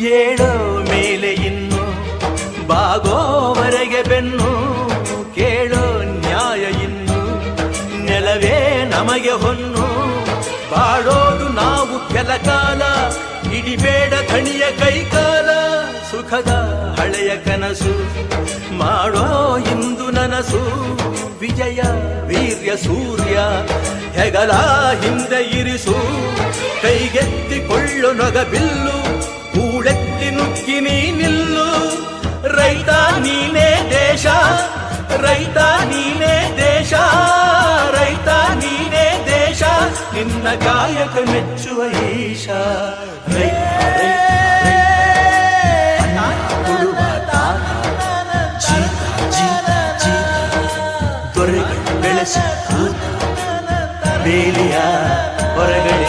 ಏಳೋ ಮೇಲೆ ಇನ್ನು ಬಾಗೋವರೆಗೆ ಬೆನ್ನು, ಕೇಳೋ ನ್ಯಾಯ ಇನ್ನು ನೆಲವೇ ನಮಗೆ ಹೊನ್ನು. ಬಾಳೋದು ನಾವು ಕೆಲ ಕಾಲ, ಹಿಡಿಬೇಡ ಕಣಿಯ ಕೈಕಾಲ, ಸುಖದ ಹಳೆಯ ಕನಸು. ಮಾಡೋ ಇಂದು ನನಸು, ವಿಜಯ ವೀರ್ಯ ಸೂರ್ಯ, ಹೆಗಲ ಹಿಂದೆ ಇರಿಸು. ಕೈಗೆತ್ತಿಕೊಳ್ಳು ನೊಗ ಬಿಲ್ಲು ಕಿನಿ ನಿಲ್ಲು ರೈತ ನೀನೇ ದೇಶ ರೈತ ನೀನೇ ದೇಶ ರೈತ ನೀನೇ ದೇಶ ನಿನ್ನ ಕಾಯಕ ಮೆಚ್ಚುವ ಈಶ ದೊರೆಗಳು ಬೆಳೆಸಿ ಬೇಲಿಯ ಹೊರಗಡೆ